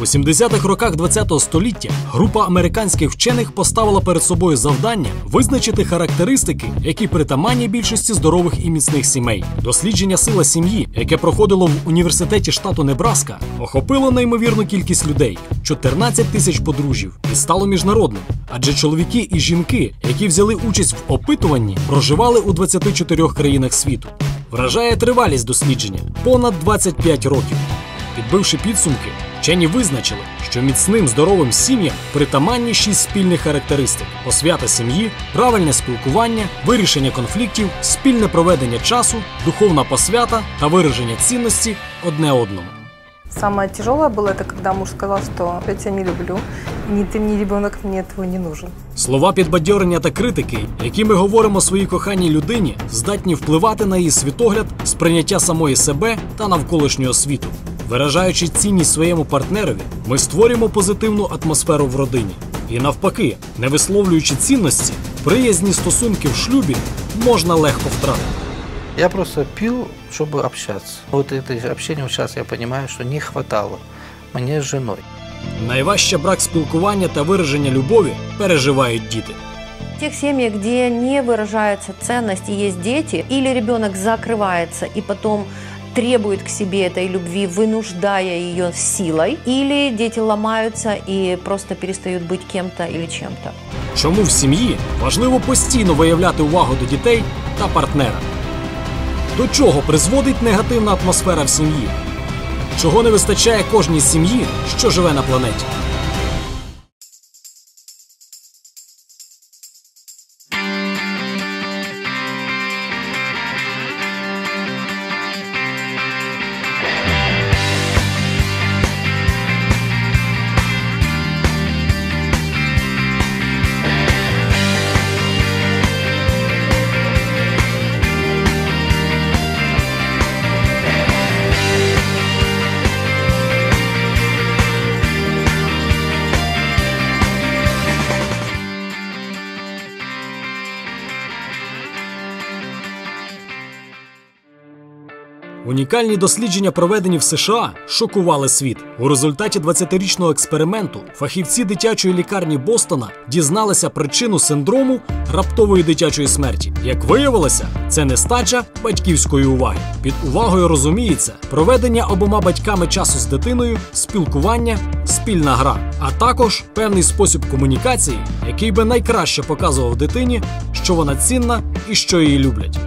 У 70-х роках ХХ століття група американських вчених поставила перед собою завдання визначити характеристики, які притаманні більшості здорових і міцних сімей. Дослідження сила сім'ї, яке проходило в університеті штату Небраска, охопило неймовірну кількість людей 14 тисяч подружжів, і стало міжнародним. Адже чоловіки і жінки, які взяли участь в опитуванні, проживали у 24 країнах світу. Вражає тривалість дослідження понад 25 років. Підбивши підсумки, вчені визначили, що міцним здоровим сім'ям притаманні шість спільних характеристик: освята сім'ї, правильне спілкування, вирішення конфліктів, спільне проведення часу, духовна посвята та вираження цінності одне одному. Самое тяжелое было это, когда муж сказал, что я тебя не люблю, ни ты мне ребенок, мне твой не нужен. Слова підбадьорення та критики, які ми говоримо своїй коханій людині, здатні впливати на її світогляд, сприйняття самої себе та навколишнього світу. Виражаючи цінність своєму партнерові, ми створюємо позитивну атмосферу в родині. І навпаки, не висловлюючи цінності, приязні стосунки в шлюбі можна легко втратити. Я просто пил, чтобы общаться. Вот это общение вот сейчас я понимаю, что не хватало мне с женой. Найважче брак спілкування та вираження любові переживають діти. В тех семьях, где не выражается ценность и есть дети, или ребенок закрывается и потом требует к себе этой любви, вынуждая ее силой, или дети ломаются и просто перестают быть кем-то или чем-то. Чому в сім'ї важливо постійно виявляти увагу до дітей та партнера? До чого призводить негативна атмосфера в сім'ї? Чого не вистачає кожній сім'ї, що живе на планеті? Унікальні дослідження, проведені в США, шокували світ. У результаті 20-річного експерименту фахівці дитячої лікарні Бостона дізналися причину синдрому раптової дитячої смерті. Як виявилося, це нестача батьківської уваги. Під увагою розуміється проведення обома батьками часу з дитиною, спілкування, спільна гра, а також певний спосіб комунікації, який би найкраще показував дитині, що вона цінна і що її люблять.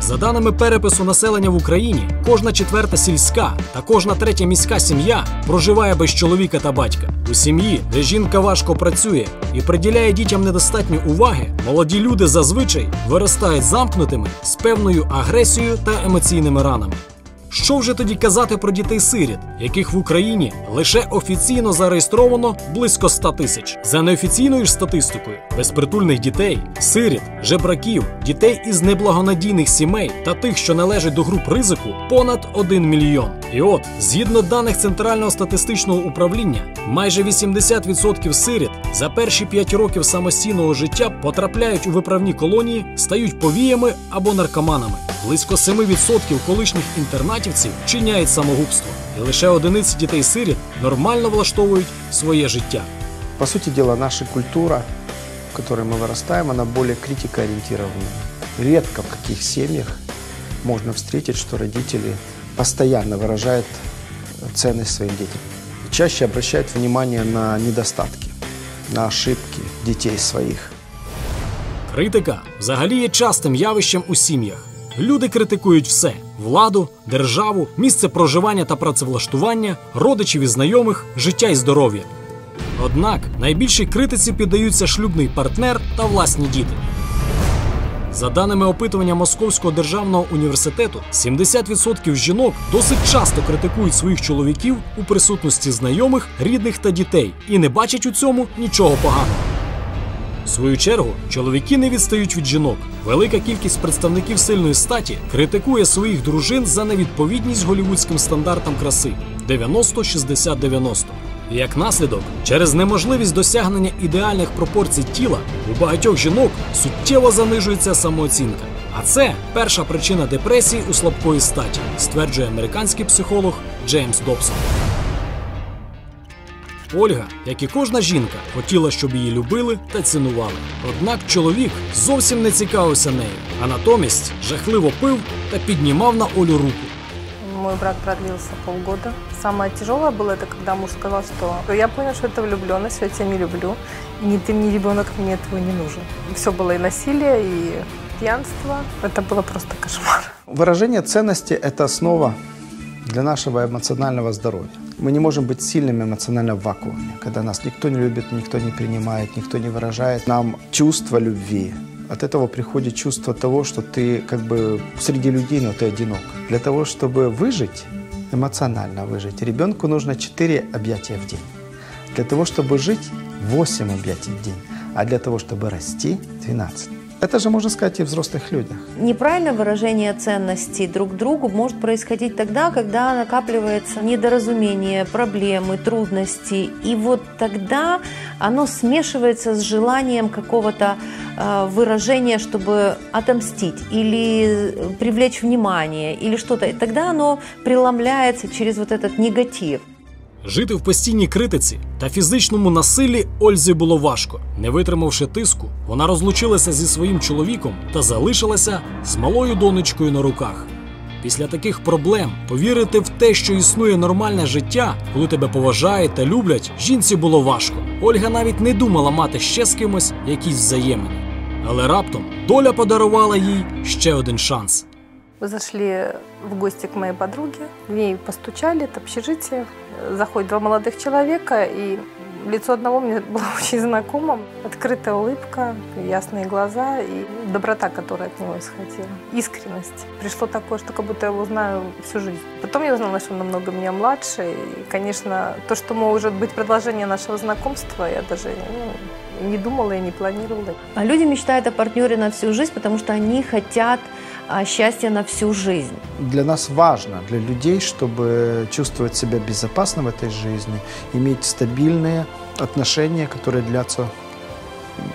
За даними перепису населення в Україні, кожна четверта сільська та кожна третя міська сім'я проживає без чоловіка та батька. У сім'ї, де жінка важко працює і приділяє дітям недостатньо уваги, молоді люди зазвичай виростають замкнутими з певною агресією та емоційними ранами. Що вже тоді казати про дітей-сиріт, яких в Україні лише офіційно зареєстровано близько 100 тисяч. За неофіційною ж статистикою, безпритульних дітей, сиріт, жебраків, дітей із неблагонадійних сімей та тих, що належать до груп ризику, понад 1 мільйон. І от, згідно даних Центрального статистичного управління, майже 80% сиріт за перші 5 років самостійного життя потрапляють у виправні колонії, стають повіями або наркоманами. Близько 7% колишніх інтернатівців чиняють самогубство, і лише одиниці дітей-сиріт нормально влаштовують своє життя. По сути дела, наша культура, в которой мы вырастаем, она более критикоориентированная. Редко в каких семьях можно встретить, что родители постоянно выражают ценность своим детям. Чаще обращают внимание на недостатки, на ошибки детей своих. Критика взагалі є частим явищем у сім'ях. Люди критикують все: владу, державу, місце проживання та працевлаштування, родичів і знайомих, життя і здоров'я. Однак найбільшій критиці піддаються шлюбний партнер та власні діти. За даними опитування Московського державного університету, 70% жінок досить часто критикують своїх чоловіків у присутності знайомих, рідних та дітей і не бачать у цьому нічого поганого. В свою чергу, чоловіки не відстають від жінок. Велика кількість представників сильної статі критикує своїх дружин за невідповідність голівудським стандартам краси 90-60-90. Як наслідок, через неможливість досягнення ідеальних пропорцій тіла у багатьох жінок суттєво занижується самооцінка. А це перша причина депресії у слабкої статі, стверджує американський психолог Джеймс Добсон. Ольга, як і кожна жінка, хотіла, щоб її любили та цінували. Однак чоловік зовсім не цікавився нею, а натомість жахливо пив та піднімав на Олю руку. Мой брак продлился полгода. Самое тяжелое было это, когда муж сказал, что я понял, что это влюбленность, я тебя не люблю. И ты, ни ребенок мне твой не нужен. Все было и насилие, и пьянство. Это было просто кошмар. Выражение ценности – это основа для нашего эмоционального здоровья. Мы не можем быть сильными эмоционально в вакууме, когда нас никто не любит, никто не принимает, никто не выражает нам чувство любви. От этого приходит чувство того, что ты как бы среди людей, но ты одинок. Для того, чтобы выжить, эмоционально выжить, ребенку нужно 4 объятия в день. Для того, чтобы жить, 8 объятий в день. А для того, чтобы расти, 12. Это же можно сказать и взрослых людях. Неправильное выражение ценностей друг другу может происходить тогда, когда накапливается недоразумение, проблемы, трудности. И вот тогда оно смешивается с желанием какого-то э, выражения, чтобы отомстить или привлечь внимание или что-то. И тогда оно преломляется через вот этот негатив. Жити в постійній критиці та фізичному насиллі Ользі було важко. Не витримавши тиску, вона розлучилася зі своїм чоловіком та залишилася з малою донечкою на руках. Після таких проблем повірити в те, що існує нормальне життя, коли тебе поважають та люблять, жінці було важко. Ольга навіть не думала мати ще з кимось якісь взаємини. Але раптом доля подарувала їй ще один шанс. Мы зашли в гости к моей подруге. В ней постучали, это общежитие. Заходят два молодых человека, и лицо одного мне было очень знакомо. Открытая улыбка, ясные глаза и доброта, которая от него исходила. Искренность. Пришло такое, что как будто я его знаю всю жизнь. Потом я узнала, что он намного меня младше. И, конечно, то, что может быть продолжение нашего знакомства, я даже ну, не думала и не планировала. А люди мечтают о партнере на всю жизнь, потому что они хотят а, счастья на всю жизнь. Для нас важно, для людей, чтобы чувствовать себя безопасно в этой жизни, иметь стабильные отношения, которые длятся,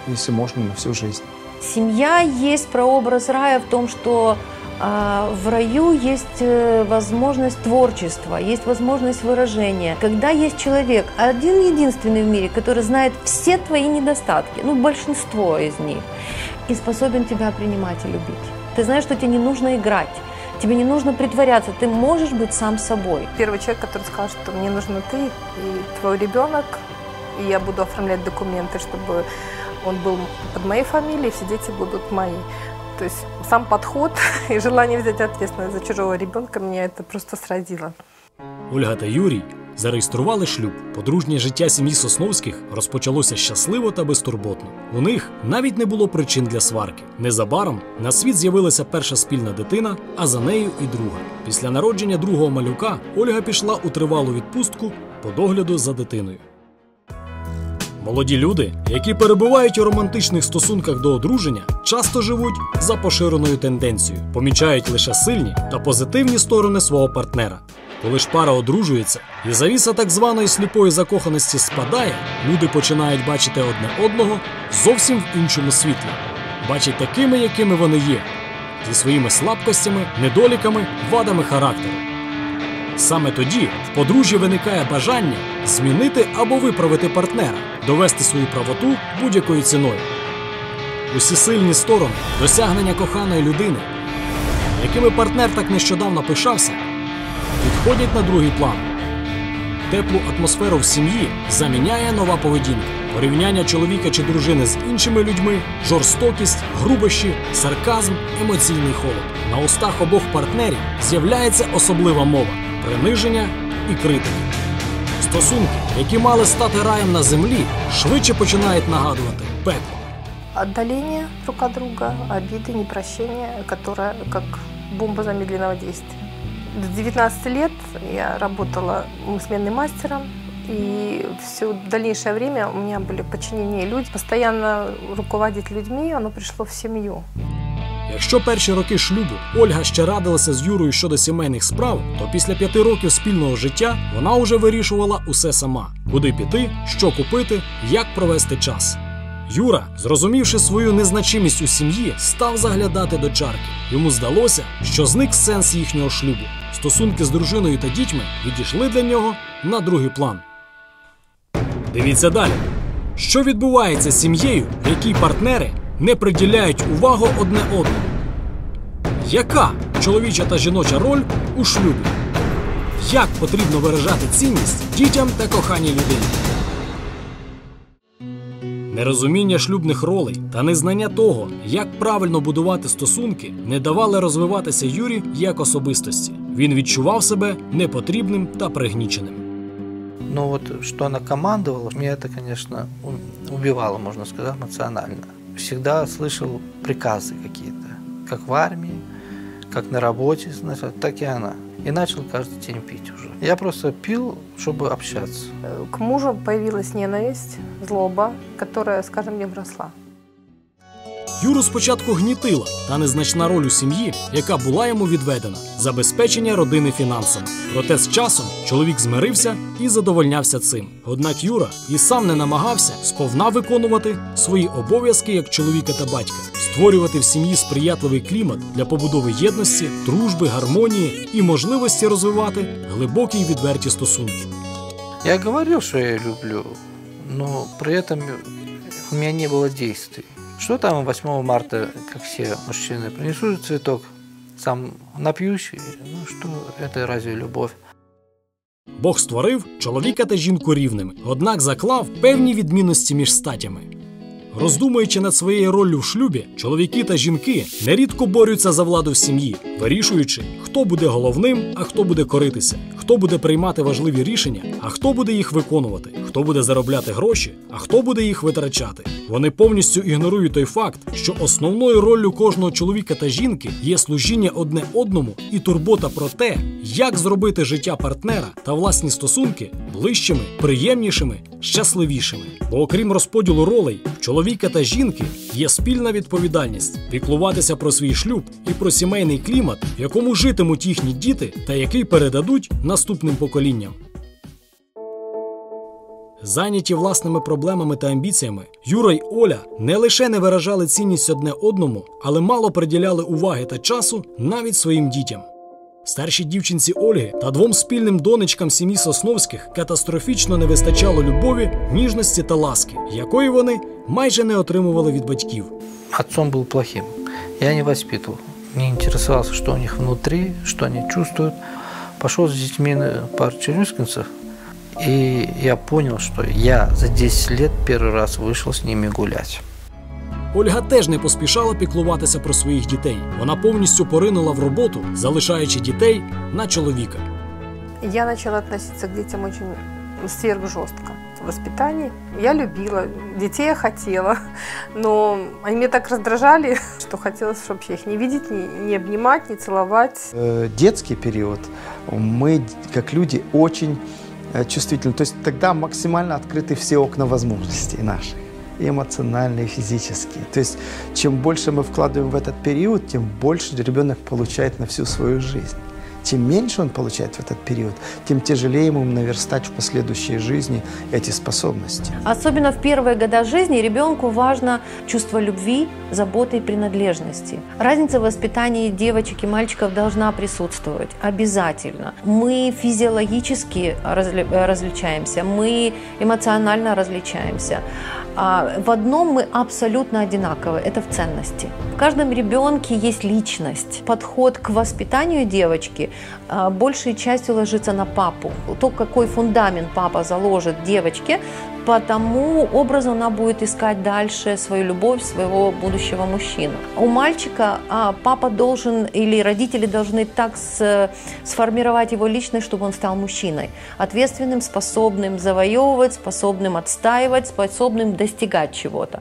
если можно, на всю жизнь. Семья есть прообраз рая в том, что а, в раю есть э, возможность творчества, есть возможность выражения. Когда есть человек, один единственный в мире, который знает все твои недостатки, ну большинство из них, и способен тебя принимать и любить. Ты знаешь, что тебе не нужно играть, тебе не нужно притворяться, ты можешь быть сам собой. Первый человек, который сказал, что мне нужна ты и твой ребенок, и я буду оформлять документы, чтобы он был под моей фамилией, все дети будут мои. То есть сам подход и желание взять ответственность за чужого ребенка меня это просто сразило. Ольга та Юрій зареєстрували шлюб. Подружнє життя сім'ї Сосновських розпочалося щасливо та безтурботно. У них навіть не було причин для сварки. Незабаром на світ з'явилася перша спільна дитина, а за нею і друга. Після народження другого малюка Ольга пішла у тривалу відпустку по догляду за дитиною. Молоді люди, які перебувають у романтичних стосунках до одруження, часто живуть за поширеною тенденцією, помічають лише сильні та позитивні сторони свого партнера. Коли ж пара одружується і завіса так званої сліпої закоханості спадає, люди починають бачити одне одного зовсім в іншому світлі, бачать такими, якими вони є, зі своїми слабкостями, недоліками, вадами характеру. Саме тоді в подружжі виникає бажання змінити або виправити партнера, довести свою правоту будь-якою ціною. Усі сильні сторони досягнення коханої людини, якими партнер так нещодавно пишався, відходять на другий план. Теплу атмосферу в сім'ї заміняє нова поведінка, порівняння чоловіка чи дружини з іншими людьми, жорстокість, грубощі, сарказм, емоційний холод. На устах обох партнерів з'являється особлива мова приниження і критики. Стосунки, які мали стати раєм на землі, швидше починають нагадувати пекло. Отдаление друг друга, обиды, непрощение, которое как бомба замедленного действия. С 19 лет я работала сменным мастером, и все дальнейшее время у меня были подчинения люди. Постоянно руководить людьми, оно пришло в семью. Якщо перші роки шлюбу Ольга ще радилася з Юрою щодо сімейних справ, то після п'яти років спільного життя вона вже вирішувала усе сама: куди піти, що купити, як провести час. Юра, зрозумівши свою незначимість у сім'ї, став заглядати до чарки. Йому здалося, що зник сенс їхнього шлюбу. Стосунки з дружиною та дітьми відійшли для нього на другий план. Дивіться далі. Що відбувається з сім'єю, якій партнери не приділяють увагу одне одному? Яка чоловіча та жіноча роль у шлюбі? Як потрібно виражати цінність дітям та коханій людині? Нерозуміння шлюбних ролей та незнання того, як правильно будувати стосунки, не давали розвиватися Юрі як особистості. Він відчував себе непотрібним та пригніченим. Но вот что она командовала, меня это, конечно, у- убивало, можно сказать, эмоционально. Всегда слышал приказы какие-то, как в армии, как на работе, значит, так и она. И начал каждый день пить уже. Я просто пил, чтобы общаться. Э, К мужу появилась ненависть, злоба, которая, скажем, не вросла. Юру спочатку гнітила та незначна роль у сім'ї, яка була йому відведена забезпечення родини фінансами. Проте з часом чоловік змирився і задовольнявся цим. Однак Юра і сам не намагався сповна виконувати свої обов'язки як чоловіка та батька, створювати в сім'ї сприятливий клімат для побудови єдності, дружби, гармонії і можливості розвивати глибокі й відверті стосунки. Я говорил, что я люблю, но при этом у меня не было действий. Что там 8 марта, как все мужчины, принесу цветок, сам напьюсь, ну что, это разве любовь? Бог створив чоловіка та жінку рівними, однак заклав певні відмінності між статями. Роздумуючи над своєю роллю в шлюбі, чоловіки та жінки нерідко борються за владу в сім'ї, вирішуючи, хто буде головним, а хто буде коритися, хто буде приймати важливі рішення, а хто буде їх виконувати, хто буде заробляти гроші, а хто буде їх витрачати. Вони повністю ігнорують той факт, що основною роллю кожного чоловіка та жінки є служіння одне одному і турбота про те, як зробити життя партнера та власні стосунки ближчими, приємнішими, щасливішими. Бо окрім розподілу ролей, в чоловіка та жінки є спільна відповідальність піклуватися про свій шлюб і про сімейний клімат, в якому житимуть їхні діти та який передадуть наступним поколінням. Зайняті власними проблемами та амбіціями, Юра й Оля не лише не виражали цінність одне одному, але мало приділяли уваги та часу навіть своїм дітям. Старшій дівчинці Ольги та двом спільним донечкам сім'ї Сосновських катастрофічно не вистачало любові, ніжності та ласки, якої вони майже не отримували від батьків. Отцом был плохим. Я не воспитывал. Не интересовался, что у них внутри, что они чувствуют. Пошел с детьми на пару челюскинцев, и я понял, что я за 10 лет первый раз вышел с ними гулять. Ольга теж не поспішала піклуватися про своїх дітей. Вона повністю поринула в роботу, залишаючи дітей на чоловіка. Я начала относиться к детям очень сверхжестко в воспитании. Я любила, детей я хотела, но они меня так раздражали, что хотелось, чтобы я их не видеть, не, не обнимать, не целовать. Э, детский период мы, как люди, очень э, чувствительны. То есть тогда максимально открыты все окна возможностей наших. И эмоциональные, и физические. То есть чем больше мы вкладываем в этот период, тем больше ребенок получает на всю свою жизнь. Чем меньше он получает в этот период, тем тяжелее ему наверстать в последующей жизни эти способности. Особенно в первые года жизни ребенку важно чувство любви, заботы и принадлежности. Разница в воспитании девочек и мальчиков должна присутствовать обязательно. Мы физиологически разли- различаемся, мы эмоционально различаемся. А в одном мы абсолютно одинаковы, это в ценности. В каждом ребенке есть личность. Подход к воспитанию девочки а, большей частью ложится на папу. То, какой фундамент папа заложит девочке, по тому образу она будет искать дальше свою любовь, своего будущего мужчину. У мальчика а, папа должен или родители должны так с- сформировать его личность, чтобы он стал мужчиной. Ответственным, способным завоевывать, способным отстаивать, способным достигать чего-то.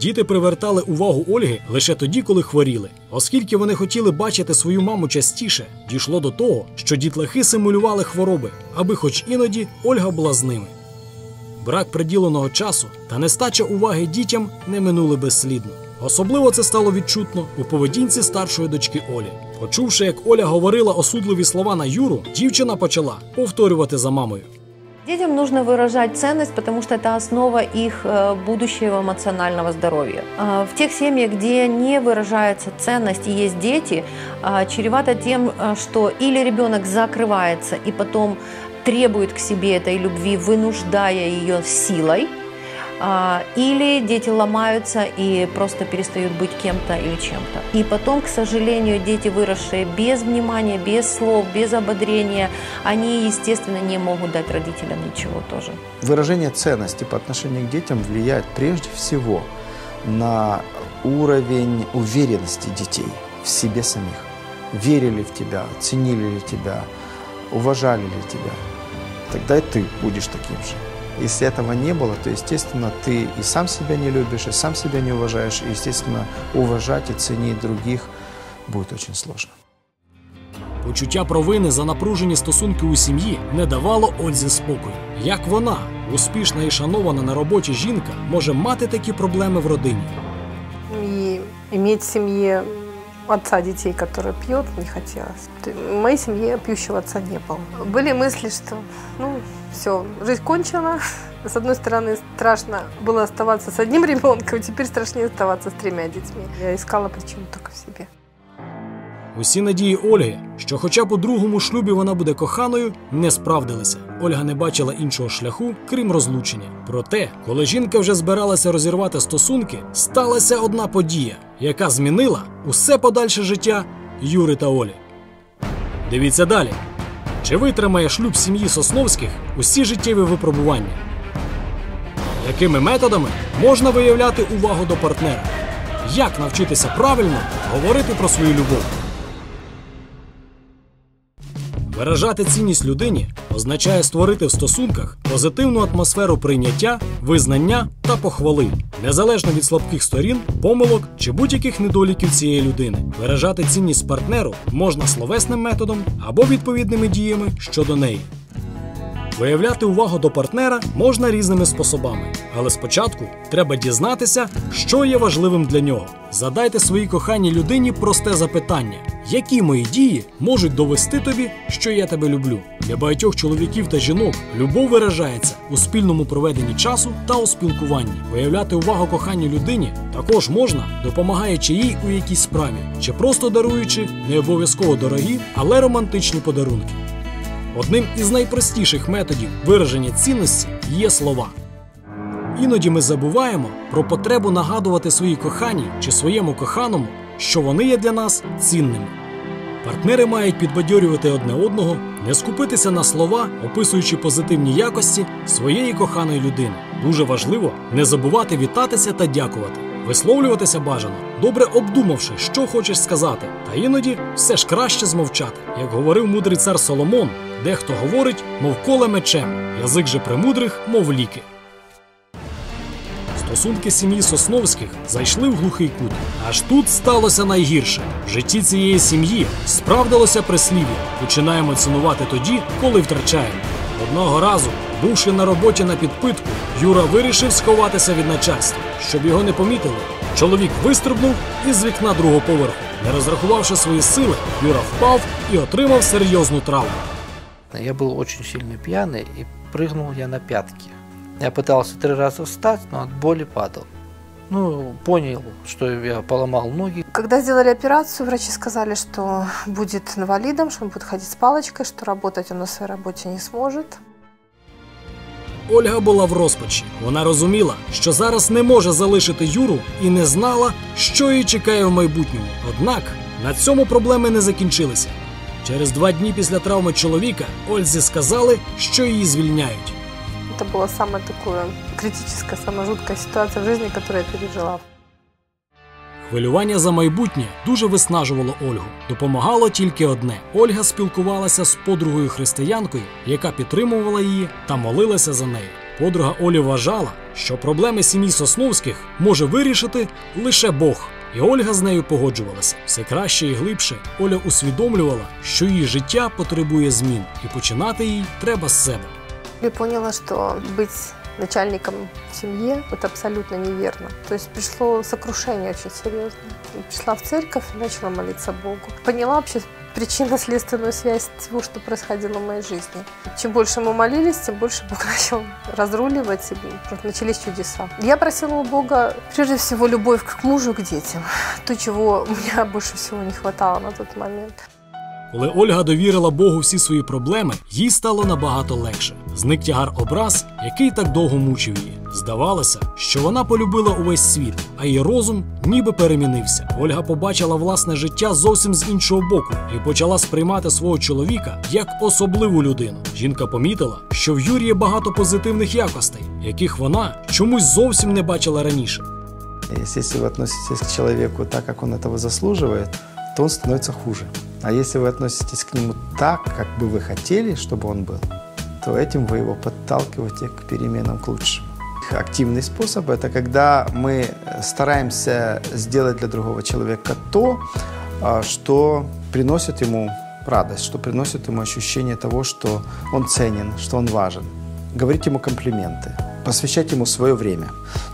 Діти привертали увагу Ольги лише тоді, коли хворіли. Оскільки вони хотіли бачити свою маму частіше, дійшло до того, що дітлахи симулювали хвороби, аби хоч іноді Ольга була з ними. Брак приділеного часу та нестача уваги дітям не минули безслідно. Особливо це стало відчутно у поведінці старшої дочки Олі. Почувши, як Оля говорила осудливі слова на Юру, дівчина почала повторювати за мамою. Детям нужно выражать ценность, потому что это основа их э, будущего эмоционального здоровья. А, В тех семьях, где не выражается ценность и есть дети, а, чревато тем, а, что или ребенок закрывается и потом требует к себе этой любви, вынуждая ее силой, а, или дети ломаются и просто перестают быть кем-то или чем-то. И потом, к сожалению, дети, выросшие без внимания, без слов, без ободрения, они, естественно, не могут дать родителям ничего тоже. Выражение ценности по отношению к детям влияет прежде всего на уровень уверенности детей в себе самих. Верили в тебя, ценили ли тебя, уважали ли тебя. Тогда и ты будешь таким же. Если этого не было, то, естественно, ты и сам себя не любишь, и сам себя не уважаешь, и, естественно, уважать и ценить других будет очень сложно. Почуття провини за напружені стосунки у сім'ї не давало Ользі спокою. Як вона, успішна і шанована на роботі жінка, може мати такі проблеми в родині? И иметь в семье отца детей, который пьет, не хотелось. В моей семье пьющего отца не было. Были мысли, что, ну, все, жизнь кончена. С одной стороны, страшно было оставаться с одним ребенком, теперь страшнее оставаться с тремя детьми. Я искала причину только в себе. Усі надії Ольги, що хоча б у другому шлюбі вона буде коханою, не справдилися. Ольга не бачила іншого шляху, крім розлучення. Проте, коли жінка вже збиралася розірвати стосунки, сталася одна подія, яка змінила усе подальше життя Юри та Олі. Дивіться далі. Чи витримає шлюб сім'ї Сосновських усі життєві випробування? Якими методами можна виявляти увагу до партнера? Як навчитися правильно говорити про свою любов? Виражати цінність людині означає створити в стосунках позитивну атмосферу прийняття, визнання та похвали, незалежно від слабких сторін, помилок чи будь-яких недоліків цієї людини. Виражати цінність партнеру можна словесним методом або відповідними діями щодо неї. Виявляти увагу до партнера можна різними способами, але спочатку треба дізнатися, що є важливим для нього. Задайте своїй коханій людині просте запитання: які мої дії можуть довести тобі, що я тебе люблю? Для багатьох чоловіків та жінок любов виражається у спільному проведенні часу та у спілкуванні. Виявляти увагу коханій людині також можна, допомагаючи їй у якійсь справі, чи просто даруючи не обов'язково дорогі, але романтичні подарунки. Одним із найпростіших методів вираження цінності є слова. Іноді ми забуваємо про потребу нагадувати своїй коханій чи своєму коханому, що вони є для нас цінними. Партнери мають підбадьорювати одне одного, не скупитися на слова, описуючи позитивні якості своєї коханої людини. Дуже важливо не забувати вітатися та дякувати, висловлюватися бажано, добре обдумавши, що хочеш сказати, та іноді все ж краще змовчати. Як говорив мудрий цар Соломон, дехто говорить, мов коле мечем, язик же премудрих, мов ліки. Стосунки сім'ї Сосновських зайшли в глухий кут. Аж тут сталося найгірше. В житті цієї сім'ї справдилося прислів'я. Починаємо цінувати тоді, коли втрачаємо. Одного разу, бувши на роботі на підпитку, Юра вирішив сховатися від начальства. Щоб його не помітили, чоловік вистрибнув із вікна другого поверху. Не розрахувавши свої сили, Юра впав і отримав серйозну травму. Я был очень сильно пьяный и прыгнул я на пятки. Я пытался три раза встать, но от боли падал. Ну, понял, что я поломал ноги. Когда сделали операцию, врачи сказали, что будет инвалидом, что он будет ходить с палочкой, что работать он на своей работе не сможет. Ольга була в розпачі. Вона розуміла, що зараз не може залишити Юру і не знала, що її чекає в майбутньому. Однак на цьому проблеми не закінчилися. Через два дні після травми чоловіка Ользі сказали, що її звільняють. Это была самая такая критическая, самая жуткая ситуация в жизни, которую я пережила. Хвилювання за майбутнє дуже виснажувало Ольгу. Допомагало тільки одне: Ольга спілкувалася з подругою християнкою, яка підтримувала її та молилася за неї. Подруга Олі вважала, що проблеми сім'ї Сосновських може вирішити лише Бог. І Ольга з нею погоджувалася. Все краще і глибше Оля усвідомлювала, що її життя потребує змін, і починати їй треба з себе. Я поняла, что быть начальником в семье – это абсолютно неверно. То есть пришло сокрушение очень серьезное. И Пришла в церковь и начала молиться Богу. Поняла вообще причинно-следственную связь всего, что происходило в моей жизни. Чем больше мы молились, тем больше Бог начал разруливать, просто начались чудеса. Я просила у Бога, прежде всего, любовь к мужу к детям. То, чего у меня больше всего не хватало на тот момент. Коли Ольга довірила Богу всі свої проблеми, їй стало набагато легше. Зник тягар образ, який так довго мучив її. Здавалося, що вона полюбила увесь світ, а її розум ніби перемінився. Ольга побачила власне життя зовсім з іншого боку і почала сприймати свого чоловіка як особливу людину. Жінка помітила, що в Юрії багато позитивних якостей, яких вона чомусь зовсім не бачила раніше. Если вы относитесь к человеку так, как он этого заслуживает, то он становится хуже. А если вы относитесь к нему так, как бы вы хотели, чтобы он был, то этим вы его подталкиваете к переменам к лучшему. Активный способ – это когда мы стараемся сделать для другого человека то, а, что приносит ему радость, что приносит ему ощущение того, что он ценен, что он важен. Говорить ему комплименты, посвящать ему свое время.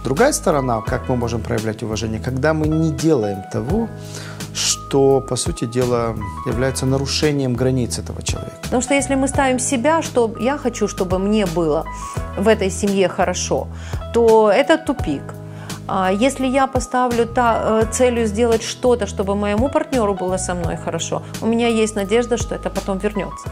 Другая сторона, как мы можем проявлять уважение, когда мы не делаем того, что, по сути дела, является нарушением границ этого человека. Потому что если мы ставим себя, что я хочу, чтобы мне было в этой семье хорошо, то это тупик. А если я поставлю та, э, целью сделать что-то, чтобы моему партнеру было со мной хорошо, у меня есть надежда, что это потом вернется.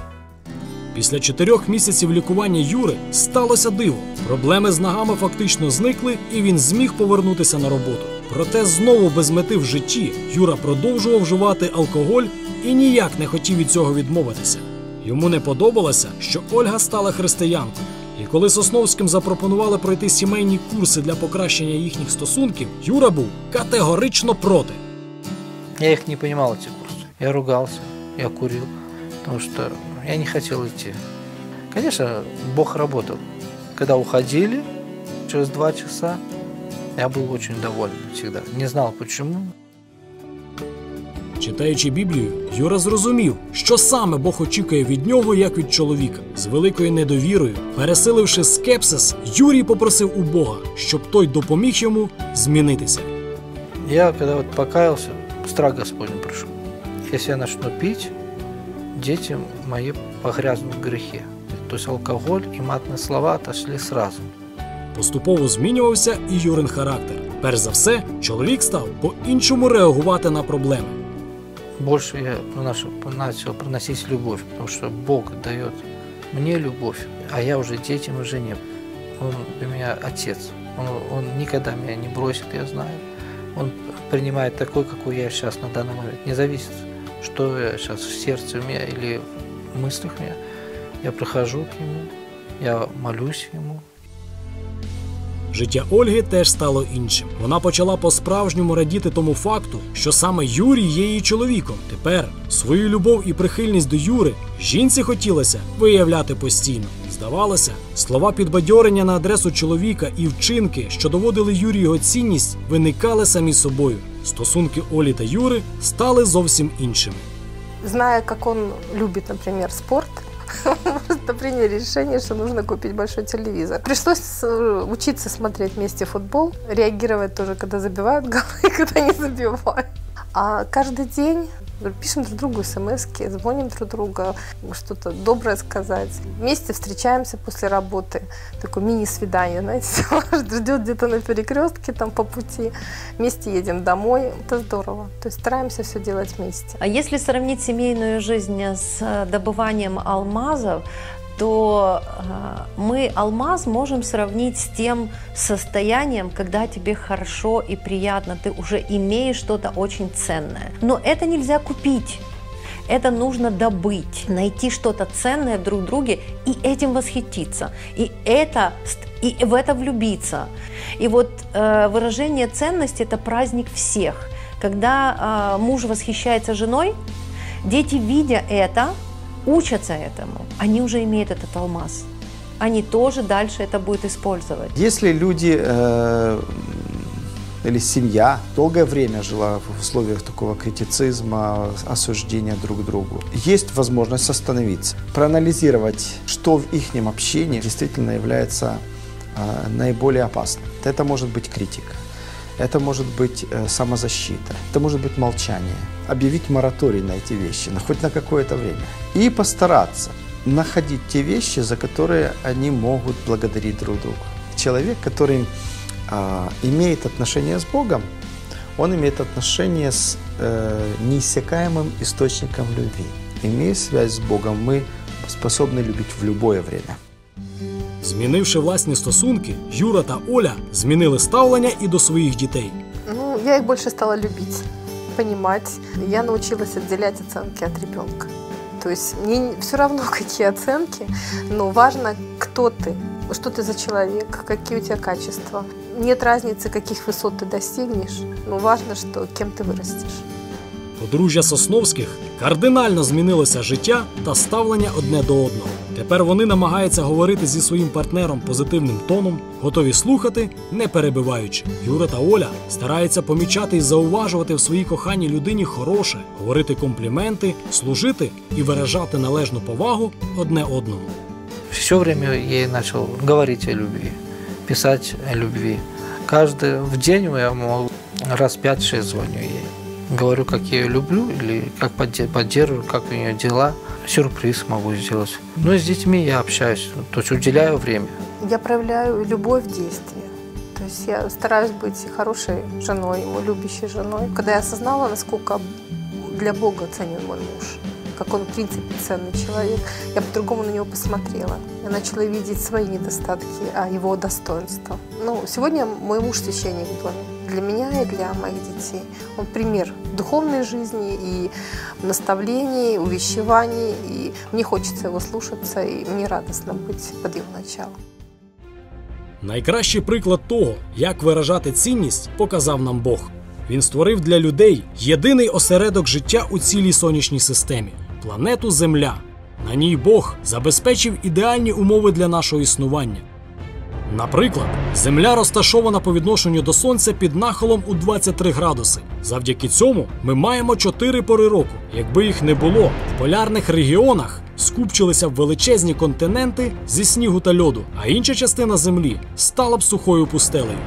Після чотирьох місяців лікування Юри сталося диво. Проблеми з ногами фактично зникли, і він зміг повернутися на роботу. Проте знову без мети в житті Юра продовжував вживати алкоголь і ніяк не хотів від цього відмовитися. Йому не подобалося, що Ольга стала християнкою. І коли Сосновським запропонували пройти сімейні курси для покращення їхніх стосунків, Юра був категорично проти. Я их не понимал, эти курсы. Я ругался, я курил, потому что я не хотел идти. Конечно, Бог работал. Когда уходили, через два часа, я был очень доволен всегда. Не знал почему. Читаючи Біблію, Юра зрозумів, що саме Бог очікує від нього, як від чоловіка. З великою недовірою, пересиливши скепсис, Юрій попросив у Бога, щоб той допоміг йому змінитися. Я, когда вот покаялся, страх Господень пришел. Если я начну пить, дети мои погрязнут в грехе. То есть алкоголь и матные слова отошли сразу. Поступово змінювався і Юрин характер. Перш за все, чоловік став по-іншому реагувати на проблеми. Больше я начал, начал проносить любовь, потому что Бог дает мне любовь, а я уже детям и жене. Он для меня отец. Он, он никогда меня не бросит, я знаю. Он принимает такой, какой я сейчас на данный момент. Не зависит, что я сейчас в сердце у меня или в мыслях у меня. Я прихожу к Нему, я молюсь Ему, Життя Ольги теж стало іншим. Вона почала по-справжньому радіти тому факту, що саме Юрій є її чоловіком. Тепер свою любов і прихильність до Юри жінці хотілося виявляти постійно. Здавалося, слова підбадьорення на адресу чоловіка і вчинки, що доводили Юрію його цінність, виникали самі собою. Стосунки Олі та Юри стали зовсім іншими. Зная, как он любит, например, спорт, просто приняли решение, что нужно купить большой телевизор. Пришлось э, учиться смотреть вместе футбол, реагировать тоже, когда забивают голы, когда не забивают. А каждый день пишем друг другу смс звоним друг друга, что-то доброе сказать. Вместе встречаемся после работы. Такое мини-свидание, знаете, ждет где-то на перекрестке там по пути. Вместе едем домой. Это здорово. То есть стараемся все делать вместе. А если сравнить семейную жизнь с э, добыванием алмазов, то э, мы алмаз можем сравнить с тем состоянием, когда тебе хорошо и приятно, ты уже имеешь что-то очень ценное. Но это нельзя купить. Это нужно добыть, найти что-то ценное в друг друге и этим восхититься. И, это, и в это влюбиться. И вот э, выражение ценности – это праздник всех. Когда э, муж восхищается женой, дети, видя это, учатся этому, они уже имеют этот алмаз. Они тоже дальше это будут использовать. Если люди э, или семья долгое время жила в условиях такого критицизма, осуждения друг другу, есть возможность остановиться, проанализировать, что в их общении действительно является э, наиболее опасным. Это может быть критика. Это может быть э, самозащита, это может быть молчание. Объявить мораторий на эти вещи, на, хоть на какое-то время. И постараться находить те вещи, за которые они могут благодарить друг друга. Человек, который э, имеет отношение с Богом, он имеет отношение с э, неиссякаемым источником любви. имея связь с Богом, мы способны любить в любое время. Змінивши власні стосунки, Юра та Оля змінили ставлення і до своїх дітей. Ну, я их больше стала любить, понимать. Я научилась отделять оценки от ребенка. То есть мне все равно, какие оценки, но важно, кто ты, что ты за человек, какие у тебя качества. Нет разницы, каких высот ты достигнешь, но важно, что кем ты вырастешь. Подружжя Сосновських кардинально змінилося життя та ставлення одне до одного. Тепер вони намагаються говорити зі своїм партнером позитивним тоном, готові слухати, не перебиваючи. Юра та Оля стараються помічати і зауважувати в своїй коханій людині хороше, говорити компліменти, служити і виражати належну повагу одне одному. Все время я ей начал говорить о любви, писать о любви. Каждый в день я могу раз 5-6 звоню ей. Говорю, как я ее люблю или как подде- поддерживаю, как у нее дела. Сюрприз могу сделать. Ну и с детьми я общаюсь, то есть уделяю время. Я проявляю любовь в действии. То есть я стараюсь быть хорошей женой, ему любящей женой. Когда я осознала, насколько для Бога ценен мой муж, как он, в принципе, ценный человек, я по-другому на него посмотрела. Я начала видеть свои недостатки, а его достоинства. Ну, сегодня мой муж священник в доме. Для меня и для моих детей. Он пример духовной жизни и наставлений, увещеваний. И мне хочется его слушаться, и мне радостно быть под его началом. Найкращий приклад того, як виражати цінність, показав нам Бог. Він створив для людей єдиний осередок життя у цілій сонячній системі планету Земля. На ній Бог забезпечив ідеальні умови для нашого існування. Наприклад, Земля розташована по відношенню до Сонця під нахилом у 23 градуси. Завдяки цьому ми маємо 4 пори року. Якби їх не було, в полярних регіонах скупчилися б величезні континенти зі снігу та льоду, а інша частина Землі стала б сухою пустелею.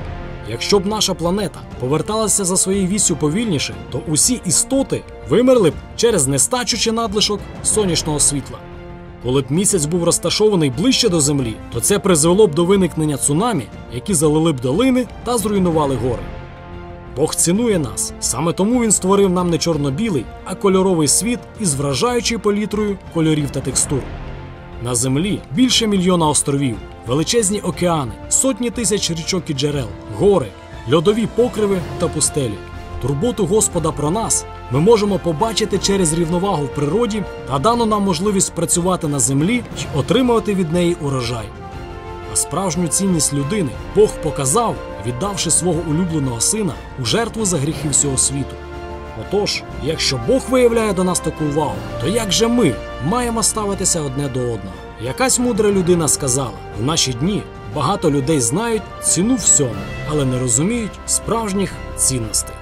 Якщо б наша планета поверталася за своєю вісю повільніше, то усі істоти вимерли б через нестачу чи надлишок сонячного світла. Коли б місяць був розташований ближче до землі, то це призвело б до виникнення цунамі, які залили б долини та зруйнували гори. Бог цінує нас, саме тому він створив нам не чорно-білий, а кольоровий світ із вражаючою палітрою кольорів та текстур. На землі більше мільйона островів, величезні океани, сотні тисяч річок і джерел, гори, льодові покриви та пустелі. Турботу Господа про нас ми можемо побачити через рівновагу в природі та дану нам можливість працювати на землі й отримувати від неї урожай. А справжню цінність людини Бог показав, віддавши свого улюбленого сина у жертву за гріхи всього світу. Отож, якщо Бог виявляє до нас таку увагу, то як же ми маємо ставитися одне до одного? Якась мудра людина сказала: в наші дні багато людей знають ціну всьому, але не розуміють справжніх цінностей.